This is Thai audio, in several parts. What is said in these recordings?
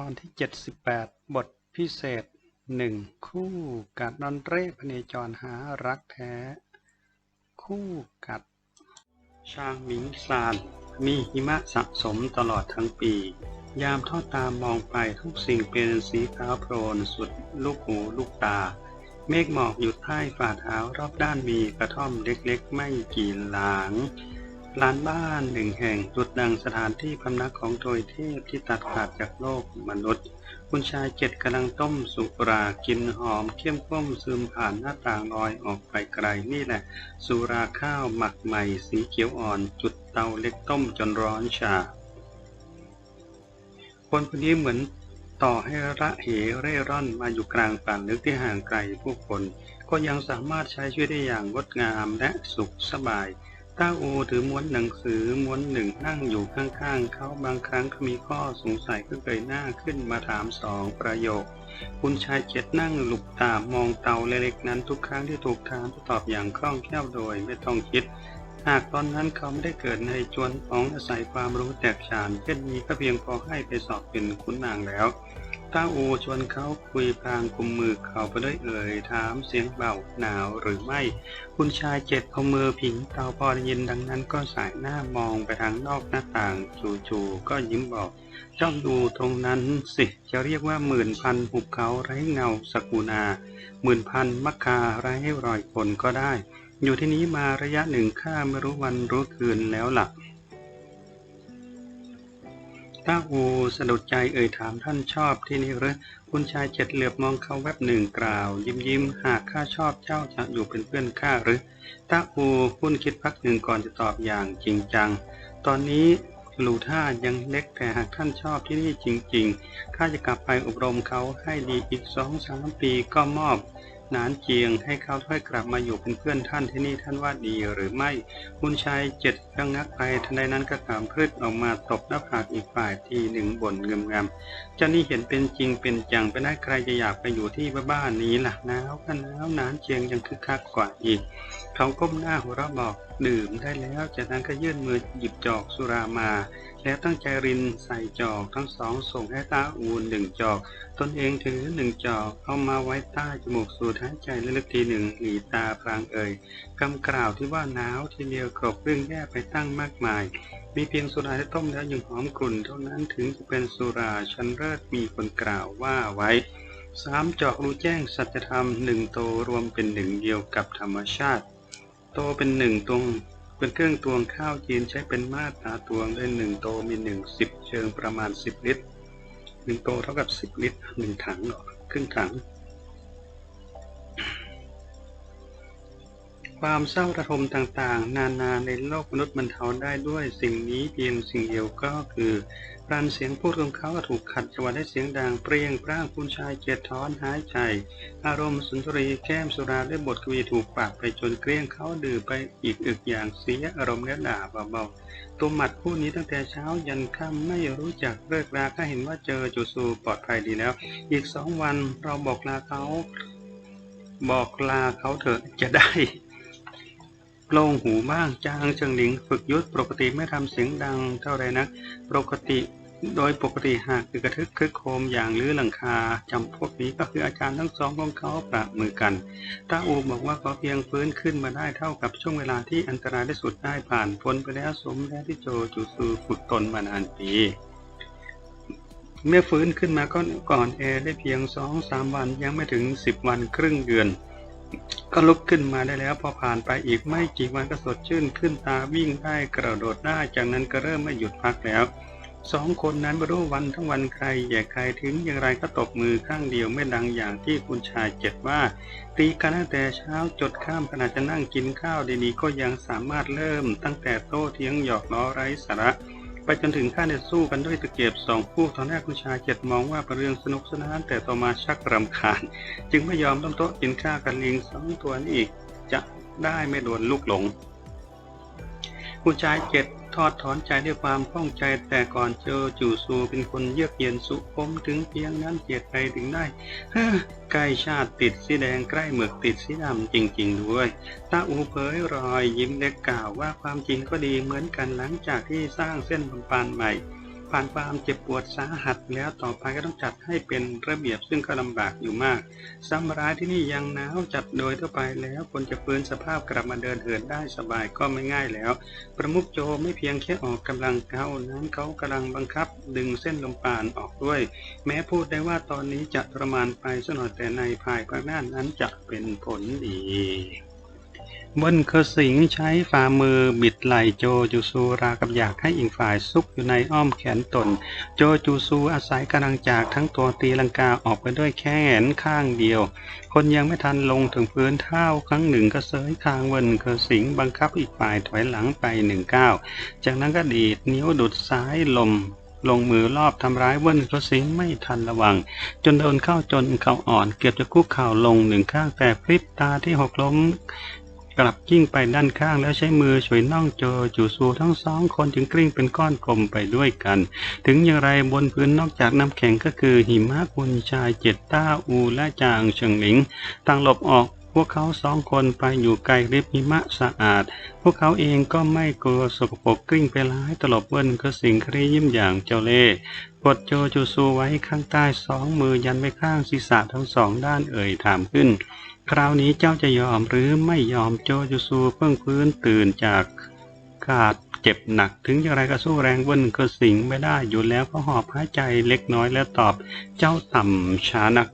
ตอนที่ 78 บทพิเศษหนึ่งคู่กัดนอนเร่พเนจรหารักแท้ คู่กัด ชางหมิงซาน มีหิมะสะสมตลอดทั้งปี ยามทอดตามมองไปทุกสิ่งเป็นสีขาวโพลนสุดลูกหูลูกตา เมฆหมอกอยู่ใต้ฝ่าเท้ารอบด้านมีกระท่อมเล็กๆ ไม่กี่หลัง ลานบ้านหนึ่งแห่งดุดดังสถานที่พำนักของโทยเทพที่ตัดขาดจากโลกมนุษย์ คุณชายเจ็ดกำลังต้มสุรากินหอมเข้มข้นซึมผ่านหน้าต่างลอยออกไปไกลนี่แหละ สุราข้าวหมักใหม่สีเขียวอ่อนจุดเตาเล็กต้มจนร้อนชา คนคนนี้เหมือนต่อให้ระเหเร่ร่อนมาอยู่กลางป่าลึกที่ห่างไกลผู้คน ก็ยังสามารถใช้ชีวิตได้อย่างงดงามและสุขสบาย ต้าอูถือม้วนหนังสือม้วนหนึ่งนั่งอยู่ข้างๆเขาบางครั้งก็มีข้อสงสัยก็เกยหน้าขึ้นมาถามสองประโยค คุณชายเจ็ดนั่งหลุบตามองเตาเล็กๆนั้นทุกครั้งที่ถูกถามจะตอบอย่างคล่องแคล่วโดยไม่ต้องคิด หากตอนนั้นเขาไม่ได้เกิดในจวนของอาศัยความรู้แตกฉานเช่นนี้ก็เพียงพอให้ไปสอบเป็นขุนนางแล้ว ต้าอูชวนเขาคุยพลางกุมมือเขาไปด้วยเอ่ยถามเสียงเบาหนาวหรือไม่ คุณชายเจ็ดเอามือผิงเตาพอได้ยินดังนั้นก็สายหน้ามองไปทางนอกหน้าต่างจู่ๆก็ยิ้มบอกจ้องดูตรงนั้นสิจะเรียกว่าหมื่นพันหุบเขาไร้เงาสกุณาหมื่นพันมักคาไร้รอยคนก็ได้ อยู่ที่นี้มาระยะหนึ่งข้าไม่รู้วันรู้คืนแล้วล่ะต้าอูสะดุดใจเอ่ยถามท่านชอบที่นี่หรือคุณชายเจ็ดเหลือบมองเขาแวบหนึ่งกล่าว ยิ้มยิ้มหากข้าชอบเจ้าจะอยู่เป็นเพื่อนข้าหรือตาอูคุ้นคิดพักหนึ่งก่อนจะตอบอย่างจริงจัง ตอนนี้ลูท่ายังเล็กแต่หากท่านชอบที่นี่จริง ๆ ข้าจะกลับไปอบรมเขาให้ดีอีกสองสามปีก็มอบ นานเจียงให้เขาถ้อยกลับมาอยู่เป็นเพื่อนท่านที่นี่ท่านว่าดีหรือไม่คุณชายเจ็ดระงักไปทันใดนั้นก็ขามพืชออกมาตบหน้าผากอีกฝ่ายทีหนึ่งบ่นเงมงำเจ้านี่เห็นเป็นจริงเป็นจังไปได้ใครจะอยากไปอยู่ที่บ้านนี้ล่ะหนาวก็หนาวนานเจียงยังคึกคักกว่าอีก เขาก้มหน้าหัวเราะบอกดื่มได้แล้ว จากนั้นก็ยื่นมือหยิบจอกสุรามา แล้วตั้งใจรินใส่จอกทั้งสองส่งให้ตาอูนหนึ่งจอก ตนเองถือหนึ่งจอกเอามาไว้ใต้จมูกสูดหายใจลึกๆทีหนึ่งหลีตาพลางเอ่ยคำกล่าวที่ว่าหนาวทีเดียวกรบเรื่องแย่ไปตั้งมากมาย มีเพียงสุราที่ต้มแล้วยังหอมกลุ่นเท่านั้นถึงจะเป็นสุราชั้นเลิศมีคนกล่าวว่าไว้สามจอกรู้แจ้งสัจธรรมหนึ่งโตรวมเป็นหนึ่งเดียวกับธรรมชาติ โตเป็นหนึ่งตวงเป็นเครื่องตวงข้าวจีนใช้เป็นมาตราตวงได้หนึ่งโตมีหนึ่งสิบเชิงประมาณสิบลิตรหนึ่งโตเท่ากับสิบลิตรหนึ่งถังหรอครึ่งถัง ความเศร้าระทมต่างๆ นานาในโลกมนุษย์บรรเทาได้ด้วยสิ่งนี้เพียงสิ่งเดียวก็คือปราณเสียงพูดของเขาถูกขัดจังหวะได้เสียงดังเปรี้ยงปร้างคุณชายเกียรถอนหายใจ อารมณ์สุนทรีแก้มสุราด้วยบทกวีถูกปากไปจนเกลี้ยงเขาดื่มไปอีกอึกอย่างเสียอารมณ์และด่าเบาๆตัวหมัดผู้นี้ตั้งแต่เช้ายันค่ำไม่รู้จักเลิกราก็เห็นว่าเจอจูซูปลอดภัยดีแล้ว อีกสองวันเราบอกลาเขา บอกลาเขาเถอะจะได้ โล่งหูบ้างจางเชิงหลิง ฝึกยุทธปกติไม่ทำเสียงดังเท่าไรนัก ปกติโดยปกติหากคือกระทึกคึกโครมอย่างลื้อหลังคาจำพวกนี้ก็คืออาจารย์ทั้งสองของเขาประมือกันตาอูบอกว่าเขาเพียงฟื้นขึ้นมาได้เท่ากับช่วงเวลาที่อันตรายที่สุดได้ผ่านพ้นไปแล้วสมแล้วที่โจจูซือฝึกตนมานานปี เมื่อฟื้นขึ้นมาก็ก่อนแอได้เพียงสองสามวันยังไม่ถึงสิบวันครึ่งเดือน ก็ลุกขึ้นมาได้แล้ว พอผ่านไปอีกไม่กี่วันก็สดชื่นขึ้นตาวิ่งได้กระโดดได้จากนั้นก็เริ่มไม่หยุดพักแล้วสองคนนั้นไม่รู้วันทั้งวันใครแย่ใครถึงอย่างไรก็ตบมือข้างเดียวไม่ดังอย่างที่คุณชายเจ็ดว่า ตีกันตั้งแต่เช้าจดข้ามขณะจะนั่งกินข้าวดีๆก็ยังสามารถเริ่มตั้งแต่โต้เทียงหยอกล้อไร้สาระ ไปจนถึงขั้นได้สู้กันด้วยตะเกียบสองคู่ตอนแรกคุณชายเจ็ดมองว่าเป็นเรื่องสนุกสนานแต่ต่อมาชักรำคาญ จึงไม่ยอมต้องโต๊ะกินข้าวกันลิงสองตัวนี้อีกจะได้ไม่โดนลูกหลง ผู้ชายเจ็ดทอดถอนใจด้วยความข้องใจแต่ก่อนเจอจู่ซูเป็นคนเยือกเย็นสุขมถึงเพียงนั้นเกียดไปถึงได้ใกล้ชาติติดสีแดงใกล้หมึกติดสีดำจริงๆด้วยตาอูเผยรอยยิ้มเล็กกล่าวว่าความจริงก็ดีเหมือนกันหลังจากที่สร้างเส้นบำปานใหม่ ผ่านความเจ็บปวดสาหัส แล้วต่อไปก็ต้องจัดให้เป็นระเบียบซึ่งก็ลำบากอยู่มากซ้ำร้ายที่นี่ยังหนาวจัดโดยทั่วไปแล้วคนจะฟื้นสภาพกลับมาเดินเหินได้สบายก็ไม่ง่ายแล้ว ประมุขโจไม่เพียงแค่ออกกำลังเขานั้นเขากำลังบังคับ ดึงเส้นลมปานออกด้วย แม้พูดได้ว่าตอนนี้จะทรมานไปสักหน่อยแต่ในภายภาคหน้านั้นจะเป็นผลดี บนเคอสิงใช้ฝ่ามือบิดไหล่โจจูซูรากับอยากให้อีกฝ่ายซุกอยู่ในอ้อมแขนตน โจจูซูอาศัยกำลังจากทั้งตัวตีลังกาออกไปด้วยแขนข้างเดียว คนยังไม่ทันลงถึงพื้นเท้าครั้งหนึ่งก็เสยคางเวนเคอสิงบังคับอีกฝ่ายถอยหลังไปหนึ่งก้าวจากนั้นก็ดีดนิ้วดุดซ้ายลมลงมือรอบทำร้ายเวินก็สิงไม่ทันระวัง จนโดนเข้าจนเขาอ่อนเกือบจะคุกเข่าลงหนึ่งข้างแต่พริบตาที่หกล้ม กลับกิ้งไปด้านข้างแล้วใช้มือช่วยน่องโจจูซูทั้งสองคนจึงกลิ้งเป็นก้อนกลมไปด้วยกัน ถึงอย่างไรบนพื้นนอกจากน้ำแข็งก็คือหิมะคุณชายเจ็ดต้าอูและจางเฉิงหลิงต่างหลบออกพวกเขาสองคนไปอยู่ไกลริบหิมะสะอาด พวกเขาเองก็ไม่กลัวสกปรกกลิ้งไปร้ายตลบเบิ้ลก็สิงครียิ้มอย่างเจ้าเล่ห์กดโจจูซูไว้ข้างใต้สองมือยันไว้ข้างศีรษะทั้งสองด้านเอ่ยถามขึ้น คราวนี้เจ้าจะยอมหรือไม่ยอมโจจูซูเพิ่งพื้นตื่นจากขาดเจ็บหนักถึงอย่างไรก็สู้แรงเบิ้ลก็สิงไม่ได้อยู่แล้วก็หอบหายใจเล็กน้อยแล้วตอบเจ้าต่ำช้านัก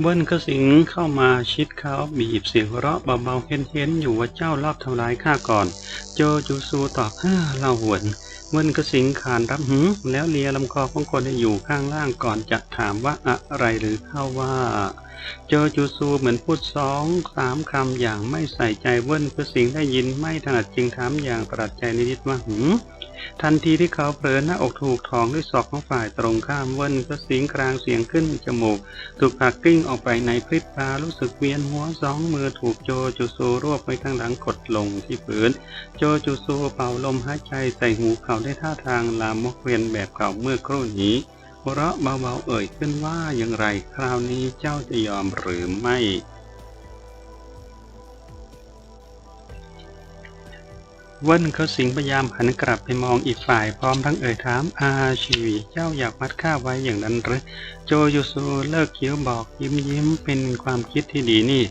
เบิ้ลก็สิงเข้ามาชิดเขาบีบเสียงเราะเบาๆเห็นๆอยู่ว่าเจ้ารอบทำร้ายข้าก่อน โจจูซูตอบฮ่าเราหวน มันก็สิงขานรับหืมแล้วเลียลำคอของคนที่อยู่ข้างล่างก่อนจะถามว่าอะไรหรือเข้าว่า เจอจูซูเหมือนพูดสองสามคำอย่างไม่ใส่ใจเบิ้ลก็สิงได้ยินไม่ถนัดจึงถามอย่างประหลาดใจนิดว่าหืม ทันทีที่เขาเผลอหน้าอกถูกถองด้วยศอกของฝ่ายตรงข้ามเวินก็สิงกลางเสียงขึ้นจมูก ถูกผักกิ้งออกไปในพริบตารู้สึกเวียนหัวสองมือถูกโจจูซูรวบไว้ข้างหลังกดลงที่พื้น โจจูซูเป่าลมหายใจใส่หูเขาได้ท่าทางลามกเรียนแบบเก่าเมื่อครู่นี้หัวเราะเบาๆเอ่ยขึ้นว่าอย่างไร คราวนี้เจ้าจะยอมหรือไม่ เวิ้นเขาสิงพยายามหันกลับไปมองอีกฝ่ายพร้อมทั้งเอ่ยถามอาชีวิเจ้าอยากมัดข้าไว้อย่างนั้นหรือโจยูซูเลิกเคี้ยวบอกยิ้มยิ้มเป็นความคิดที่ดีนี่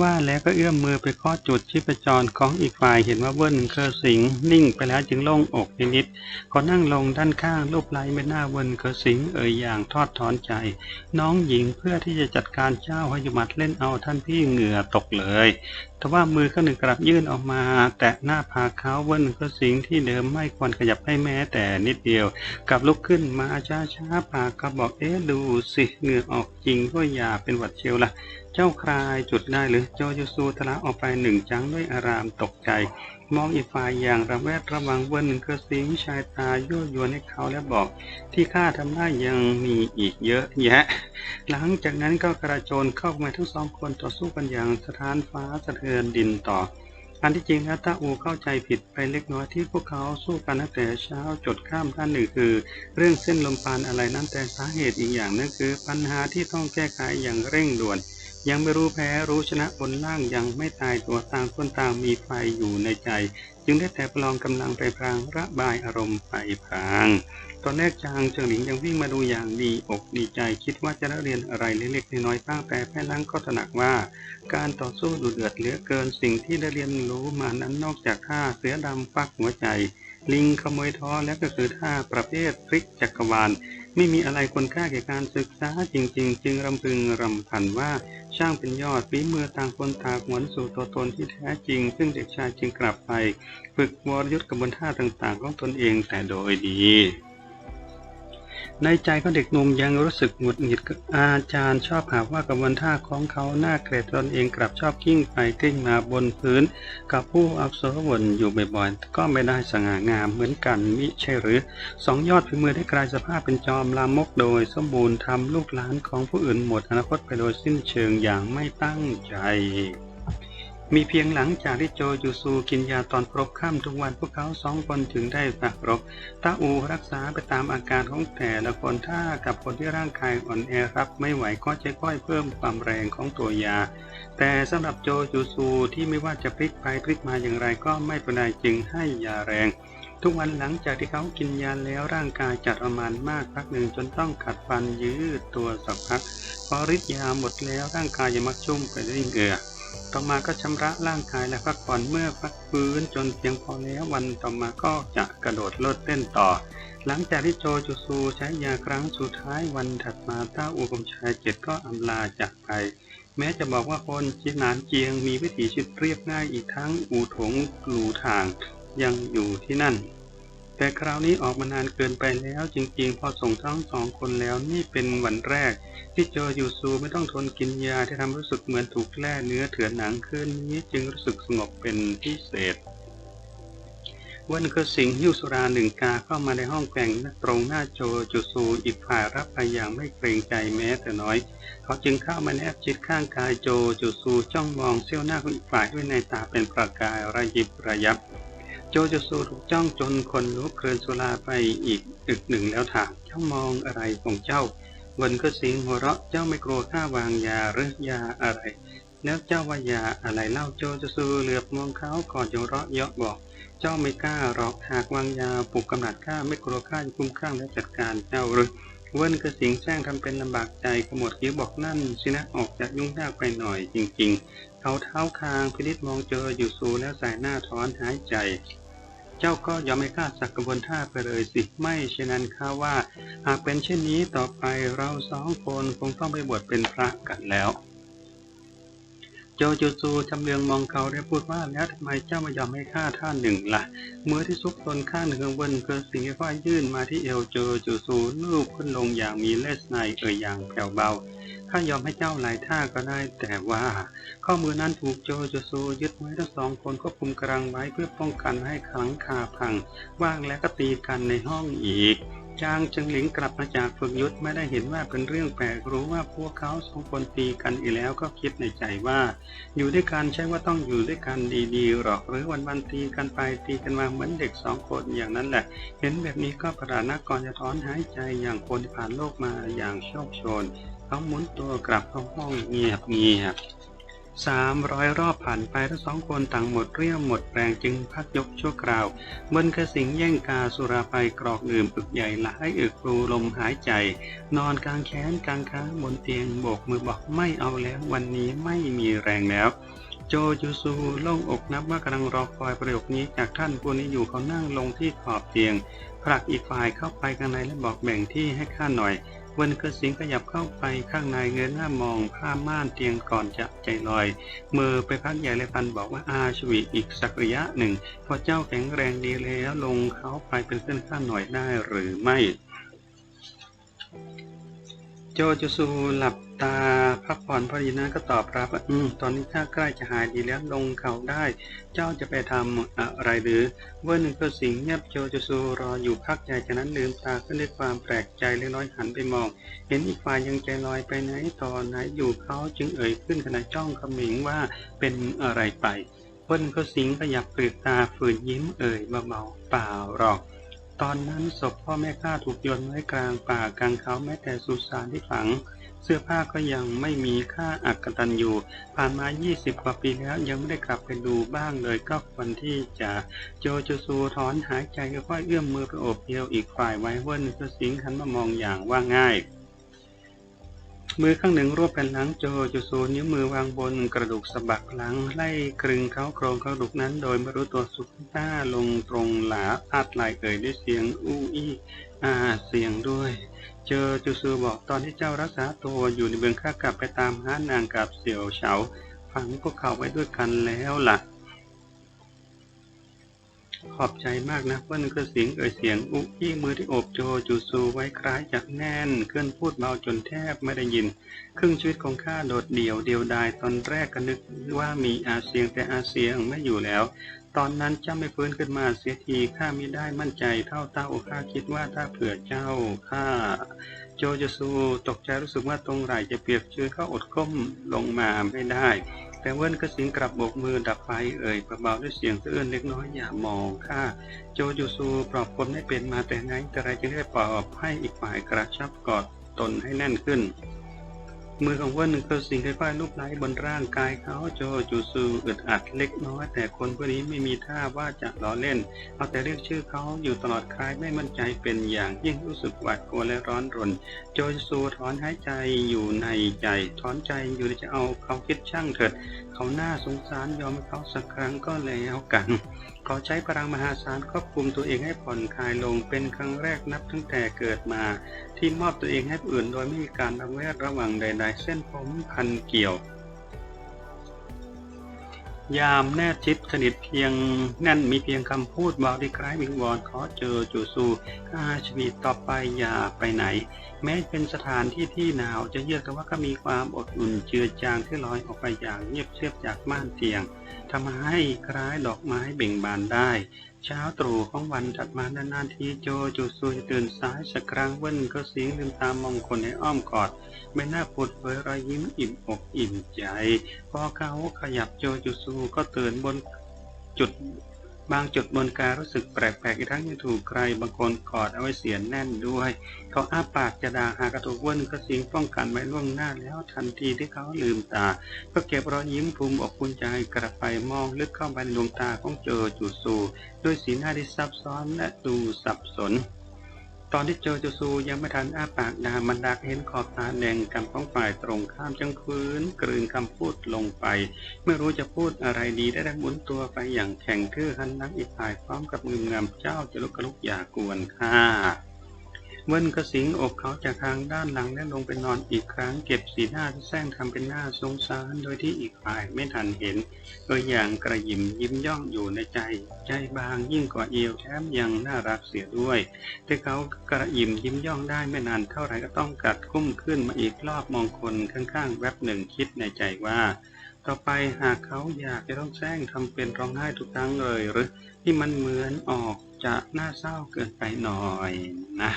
ว่าแล้วก็เอื้อมมือไปเคาะจุดชีพจรของอีกฝ่ายเห็นว่าเวิ้นเคอสิงนิ่งไปแล้วจึงโล่งอกนิดๆเขานั่งลงด้านข้างรูปไล้ไม่หน้าเวิ้นเคอสิงเอ่ยอย่างทอดถอนใจ น้องหญิงเพื่อที่จะจัดการเจ้าให้ยมัดเล่นเอาท่านพี่เหงื่อตกเลย ทว่ามือข้างหนึ่งกลับยื่นออกมา แตะหน้าผากเขาเวิ้นก็สิงที่เดิมไม่ควรขยับให้แม้แต่นิดเดียวกลับลุกขึ้นมาช้าช้าๆปากก็บอกเอ๊ะดูสิเหงื่อออกจริงก็อย่าเป็นหวัดเชียวละ่ะ เจ้าคลายจุดได้หรือโจยูซูทะละออกไปหนึ่งจังด้วยอารามตกใจ มองอีกฝ่ายอย่างระแวดระวังเวิ้นก็สิงชายตายั่วยวนให้เขาและบอก ที่ข้าทำได้ยังมีอีกเยอะแยะ หลังจากนั้นก็กระโจนเข้ามาทั้งสองคนต่อสู้กันอย่างสถานฟ้าสะเทือนดินต่ออันที่จริงแล้วตาอูเข้าใจผิดไปเล็กน้อยที่พวกเขาสู้กันตั้งแต่เช้าจดข้ามด้านหนึ่งคือ เรื่องเส้นลมปานอะไรนั้นแต่สาเหตุอีกอย่างนั่นคือ ปัญหาที่ต้องแก้ไขอย่างเร่งด่วน ยังไม่รู้แพ้รู้ชนะบนล่างยังไม่ตายตัวต่างคนต่างมีไฟอยู่ในใจ จึงได้แต่ประลองกำลังไปพรางระบายอารมณ์ไปพราง ตอนแรกจางเฉิงหลิงยังวิ่งมาดูอย่างดีอกดีใจคิดว่าจะได้เรียนอะไรเล็กๆน้อยๆบ้างแต่ภายหลังก็ตระหนักว่า การต่อสู้ดุเดือดเหลือเกินสิ่งที่ได้เรียนรู้มานั้นนอกจากท่าเสือดำฟักหัวใจ ลิงขโมยท้อและก็คือท่าประเภทพลิกจักรวาล ไม่มีอะไรควรค่าแก่การศึกษาจริง ๆ จึงรำพึงรำพันว่า ช่างเป็นยอดฝีมือต่างคนต่างหวนสู่ตัวตนที่แท้จริง ซึ่งเด็กชายจึงกลับไป ฝึกวรยุทธกระบวนท่าต่างๆ ของตนเองแต่โดยดี ในใจของเด็กหนุ่มยังรู้สึกหงุดหงิดอาจารย์ชอบหาว่ากระบวนท่าของเขาหน้าเกลียดตนเองกลับชอบกิ้งไปกิ้งมาบนพื้น กับผู้อับโสวนอยู่บ่อยๆก็ไม่ได้สง่างามเหมือนกันมิใช่หรือสองยอดฝีมือได้กลายสภาพเป็นจอมลามกโดย สมบูรณ์ทำลูกหลานของผู้อื่นหมดอนาคตไปโดยสิ้นเชิงอย่างไม่ตั้งใจ มีเพียงหลังจากที่โจยูซูกินยาตอนครบค่ำทุกวันพวกเขาสองคนถึงได้สักรบตาอูรักษาไปตามอาการของแต่ละคนถ้ากับคนที่ร่างกายอ่อนแอรับไม่ไหวก็จะค่อยเพิ่มความแรงของตัวยา แต่สำหรับโจยูซูที่ไม่ว่าจะพลิกไปพลิกมาอย่างไรก็ไม่เป็นไรจึงให้ยาแรงทุกวันหลังจากที่เขากินยาแล้วร่างกายจัดประมาณมากพักหนึ่งจนต้องขัดฟันยืดตัวสักพัก พอฤทธิ์ยาหมดแล้วร่างกายจะมักชุ่มไปด้วยเหงื่อ ต่อมาก็ชำระร่างกายและพักผ่อนเมื่อพักฟื้นจนเพียงพอแล้ววันต่อมาก็จะกระโดดโลดเต้นต่อ หลังจากที่โจจูซูใช้ยาครั้งสุดท้ายวันถัดมาต้าอูกมชายเจ็ดก็อำลาจากไป แม้จะบอกว่าคนจีนานเจียงมีวิถีชีวิตเรียบง่ายอีกทั้งอูถงกลูทางยังอยู่ที่นั่น แต่คราวนี้ออกมานานเกินไปแล้วจริงๆ พอส่งทั้งสองคนแล้วนี่เป็นวันแรก ที่โจยูซูไม่ต้องทนกินยาที่ทำรู้สึกเหมือนถูกแล่เนื้อเถื่อนหนังขึ้นนี้จึงรู้สึกสงบเป็นพิเศษวันคือสิงหิ้วสุราหนึ่งกาเข้ามาในห้องแกว่งตรงหน้าโจจูซูอีกฝ่ายรับไปอย่างไม่เกรงใจแม้แต่น้อย เขาจึงเข้ามาแนบชิดข้างกายโจจูซูจ้องมองเสี้ยวหน้าของอีกฝ่ายด้วยในตาเป็นประกายระยิบระยับ โจจูซูถูกจ้องจนคนลุกเคลื่อนสุราไปอีกอึกหนึ่งแล้วถามเจ้ามองอะไรของเจ้าวันก็สิงหัวเราะเจ้าไม่กลัวข้าวางยาหรือยาอะไร แล้วเจ้าว่ายาอะไรเล่าโจจูซูเหลือบมองเขาก่อนจะเราะเยาะบอก เจ้าไม่กล้าหรอกหากวางยาปลุกกำหนัดข้าไม่กลัวข้าจะคุ้มข้างและจัดการเจ้าหรือเวินกระสิงแซงทำเป็นลำบากใจขมวดคิ้วบอกนั่นสินะออกจากยุ่งยากไปหน่อยจริงๆ เขาเท้าคางพินิษมองเจออยู่สูแล้วสายหน้าถอนหายใจ เจ้าก็ยอมไม่ฆ่าสักกระบวนท่าไปเลยสิ ไม่เช่นนั้นข้าว่า หากเป็นเช่นนี้ต่อไปเราสองคนคงต้องไปบวชเป็นพระกันแล้ว โจจูซูจำเรืองมองเขาได้พูดว่าแล้วทำไมเจ้าไม่ยอมให้ข้าท่านหนึ่งล่ะเมื่อที่ซุกตนข้างหนึ่งของเวินเกิดสิ่งที่ว่ายื่นมาที่เอวโจจูซูลูบขึ้นลงอย่างมีเลสไนเอ่ยอย่างแผ่วเบาข้ายอมให้เจ้าหลายท่าก็ได้ แต่ว่า ข้อมือนั้นถูกโจโจโซยึดไว้ทั้งสองคนควบคุมกำลังไว้เพื่อป้องกันไม่ให้ขังคาพังว่างแล้วก็ตีกันในห้องอีก จางจึงหลิงกลับมาจากฝึกยุทธไม่ได้เห็นว่าเป็นเรื่องแปลกรู้ว่าพวกเขาสองคนตีกันอีกแล้วก็คิดในใจว่า อยู่ด้วยกันใช่ว่าต้องอยู่ด้วยกันดีๆหรอกหรือวันวันๆตีกันไปตีกันมาเหมือนเด็กสองคนอย่างนั้นแหละ เห็นแบบนี้ก็ประหลาดนักก่อนจะถอนหายใจอย่างคนที่ผ่านโลกมาอย่างโชคโชนเขาหมุนตัวกลับเข้าห้องเงียบเงียบ สามร้อยรอบผ่านไปทั้งสองคนต่างหมดเรี่ยวหมดแรงจึงพักยกชั่วคราว บนกระสิงแย่งกาสุราไปกรอกดื่มอึกใหญ่หลายอึกรูลมหายใจ นอนกลางแขนกลางขาบนเตียงโบกมือบอกไม่เอาแล้ววันนี้ไม่มีแรงแล้วโจจูซูโล่งอกนับว่ากำลังรอคอยประโยคนี้จากท่านผู้นี้อยู่เขานั่งลงที่ขอบเตียงผลักอีกฝ่ายเข้าไปข้างในและบอกแบ่งที่ให้ข้าหน่อย วันกระสิงขยับเข้าไปข้างในเงยหน้ามองผ้าม่านเตียงก่อนจะใจลอย มือไปพักใหญ่เลยพันบอกว่าอาชวีอีกสักระยะหนึ่ง พอเจ้าแข็งแรงดีแล้วลงเขาไปเป็นเพื่อนข้าหน่อยได้หรือไม่ จจูซูหลับตาพักผ่อนพอดีนะก็ตอบรับว่าอืมตอนนี้ข้าใกล้จะหายดีแล้วลงเขาได้ เจ้าจะไปทำอะไรหรือเว่าหนึ่งก็สิงเงียบโจจูซูรออยู่พักใหญ่จากนั้นลืมตาขึ้นด้วยความแปลกใจเล็กน้อยหันไปมอง เห็นอีกฝ่ายยังใจลอยไปไหนตอนไหนอยู่เขาจึงเอ่ยขึ้นขณะจ้องเขมิงว่าเป็นอะไรไปเว่าหนึ่งก็สิงขยับปลือกตาฝืนยิ้มเอ่ยเบาๆเปล่าหรอก ตอนนั้นศพพ่อแม่ข้าถูกโยนไว้กลางป่ากลางเขาแม้แต่สุสานที่ฝัง เสื้อผ้าก็ยังไม่มีค่าอักตันอยู่ ผ่านมา 20 กว่าปีแล้วยังไม่ได้กลับไปดูบ้างเลยก็ควรที่จะโจโจซูถอนหายใจค่อยเอื้อมมือไปโอบเอวอีกฝ่ายไว้เวิร์นก็สิงหันมามองอย่างว่าง่าย มือข้างหนึ่งรวบแผ่นหลังโจโจซูนิ้วมือวางบนกระดูกสะบักหลังไล่กรึงเขาโครงกระดูกนั้น โดยไม่รู้ตัวสุดหน้าลงตรงหลาพาดไหลเอ่ยด้วยเสียงอู้อี้อาเสียงด้วย เจอจูซูบอกตอนที่เจ้ารักษาตัวอยู่ในเมืองข้ากลับไปตามหานางกับเสี่ยวเฉาฝังพวกเขาไว้ด้วยกันแล้วล่ะ ขอบใจมากนะเพื่อนคือเสียงเอ่ยเสียงอุอี้มือที่โอบโจจูซูไว้คล้ายจากแน่นเคลื่อนพูดเบาจนแทบไม่ได้ยิน ครึ่งชีวิตของข้าโดดเดี่ยวเดียวดายตอนแรกก็นึกว่ามีอาเซียงแต่อาเซียงไม่อยู่แล้วตอนนั้นเจ้าไม่ฟื้นขึ้นมาเสียทีข้าไม่ได้มั่นใจเท่าเต้าข้าคิดว่าถ้าเผื่อเจ้าข้าโจจูซูตกใจรู้สึกว่าตรงไหล่จะเปียกชื้นเขาอดก้มลงมาไม่ได้ แต่เวิ้นก็สิงกลับโบกมือดับไฟเอ่ยเบาๆด้วยเสียงสะอื้นเล็กน้อยอย่ามองข้าโจยูซูปลอบคนไม่เป็นมาแต่ไหนแต่ไรจึงได้ปลอบให้อีกฝ่ายกระชับกอดตนให้แน่นขึ้น มือของเวิ้นก็สิงค่อยๆลูบไล้บนร่างกายเขาโจจูซูอึดอัดเล็กน้อย แต่คนผู้นี้ไม่มีท่าว่าจะล้อเล่น เอาแต่เรียกชื่อเขาอยู่ตลอดคลายไม่มั่นใจเป็นอย่างยิ่งรู้สึกหวาดกลัวและร้อนรน โจจูซูถอนหายใจอยู่ในใจถอนใจอยู่จะเอาเขาคิดช่างเถิด เขาหน้าสงสารยอมให้เขาสักครั้งก็แล้วกัน ขอใช้พลังมหาศาลควบคุมตัวเองให้ผ่อนคลายลงเป็นครั้งแรกนับตั้งแต่เกิดมา ที่มอบตัวเองให้ผู้อื่นโดยไม่มีการระแวดระวังใด ๆ เส้นผมพันเกี่ยว ยามแนบชิดสนิทเพียงนั่นมีเพียงคำพูดบอกได้คล้ายวิงวอนขอเจอจูซูอาชีวิตต่อไปอย่าไปไหน แม้เป็นสถานที่ที่หนาวจะเยือกแต่ว่าก็มีความอดอุ่นเจือจางที่ลอยออกไปอย่างเงียบเชียบจากม่านเตียง ทำให้คล้ายดอกไม้เบ่งบานได้ เช้าตรู่ของวันถัดมานานๆทีโจจูซูจะตื่นสายสักครั้งเว้นก็เสียงลืมตามองคนในอ้อมกอดใบหน้าปวดเผยรอยยิ้มอิ่มอกอิ่มใจ พอเขาขยับโจจูซูก็ตื่นบนจุด บางจุดบนกายรู้สึกแปลกๆอีกทั้งยังถูกใครบางคนกอดเอาไว้เสียนแน่นด้วย เขาอ้าปากจะด่าหากระถูกว้นก็เสียงป้องกันไว้ล่วงหน้าแล้วทันทีที่เขาลืมตา ก็เก็บรอยยิ้มภูมิอกภูมิใจกลับไปมองลึกเข้าไปในดวงตาของเจอจูสูด้วยสีหน้าที่ซับซ้อนและดูสับสน ตอนที่โจจูซูยังไม่ทันอ้าปากดามันดักเห็นขอบตาแดงกำของฝ่ายตรงข้ามจังคืนกลืนคำพูดลงไป ไม่รู้จะพูดอะไรดีได้ดังหมุนตัวไปอย่างแข็งทื่อหันนักอีกฝ่ายพร้อมกับมืองำเจ้าจะลุกกระลุกอย่ากวนข้า เว้นก็สิงอกเขาจากทางด้านหลังและลงไปนอนอีกครั้ง เก็บสีหน้าที่แซงทำเป็นหน้าสงสารโดยที่อีกฝ่ายไม่ทันเห็นตัวอย่างกระยิมยิ้มย่องอยู่ในใจ ใจบางยิ่งกว่าเอวแถมยังน่ารักเสียด้วย แต่เขากระยิมยิ้มย่องได้ไม่นานเท่าไหร่ก็ต้องกัดกุ้มขึ้นมาอีกรอบมองคนข้างๆ แวบหนึ่งคิดในใจว่า ต่อไปหากเขาอยากจะต้องแซงทำเป็นร้องไห้ทุกครั้งเลยหรือที่มันเหมือนออกจะน่าเศร้าเกินไปหน่อยนะ